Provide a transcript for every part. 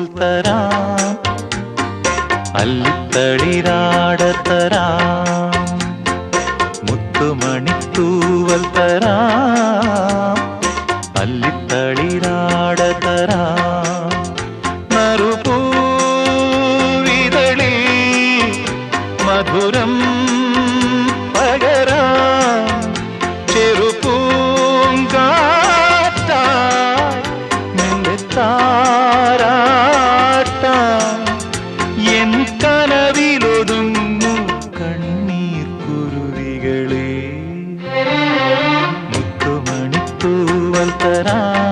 ಊರಲ್ ತರ ಅಲ್ಲಿ ತಳಿರಾಡತರ ಮುತ್ತುಮಣಿ ತೂವಲ್ ತರ ಅಲ್ಲಿ ತಳಿರಾಡತರ ಮರುಪೂವಿದಳಿ ಮಧುರಂ तरह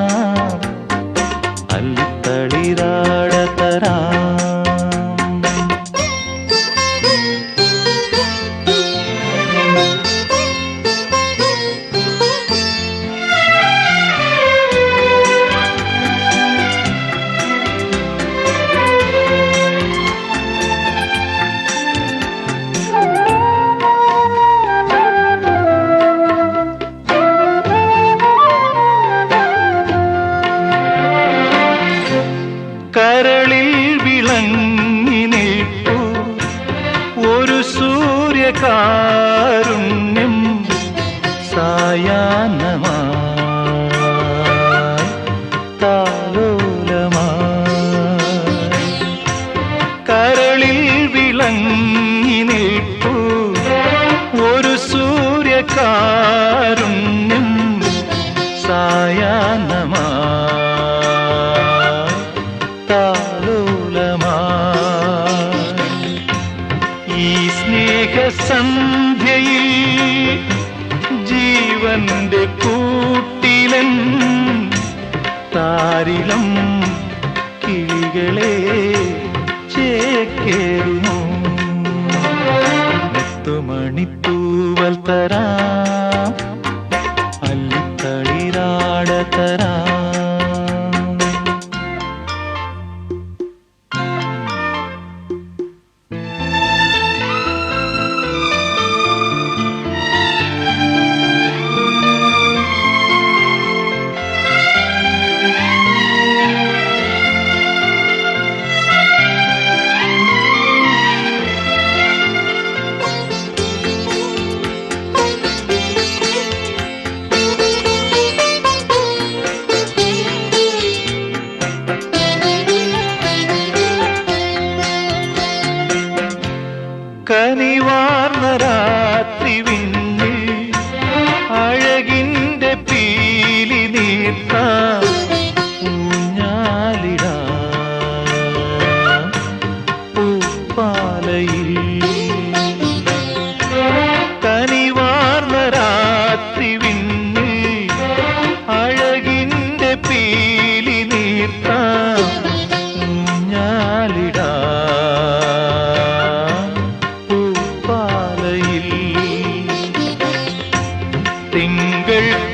കാരുണ്യം സായാഹ്നമായി ജീവന്റെ കൂട്ടിലൻ താരിളം കിളികളെ ചേക്കേറുമോ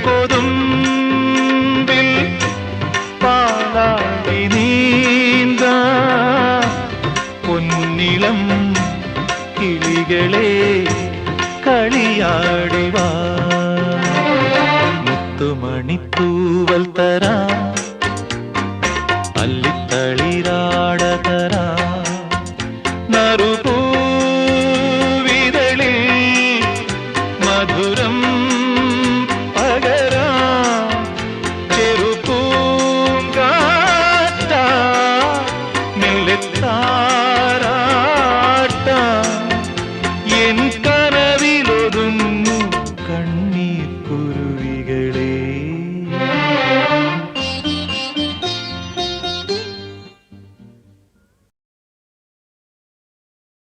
கொதும்பில் பாலாடி நீந்த. பொன்னிலம் கிளிகளே களியாடிவா. முத்துமணி தூவல் தரா. അല്ലിത്തളിരാടതരാ നറുപൂവിതളിൽ മധുര